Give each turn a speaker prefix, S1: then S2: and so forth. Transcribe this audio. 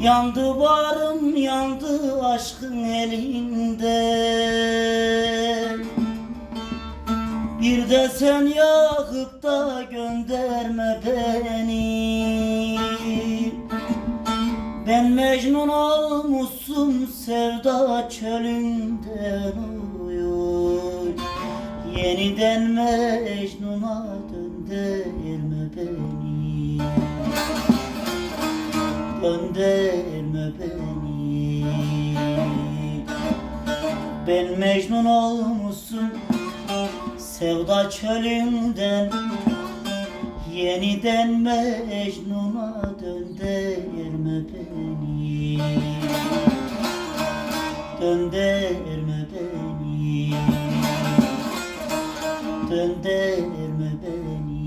S1: Yandı barım yandı aşkın elinde. Bir de sen yakıp da gönderme beni. Ben Mecnun olmuşsun sevda çölünden uyuy Yeniden Mecnun'a döndürme beni gönderme beni. Ben Mecnun olmuşsun sevda çölünden. Yeniden Mecnun'a dönderme beni. Dönderme beni. Dönderme beni.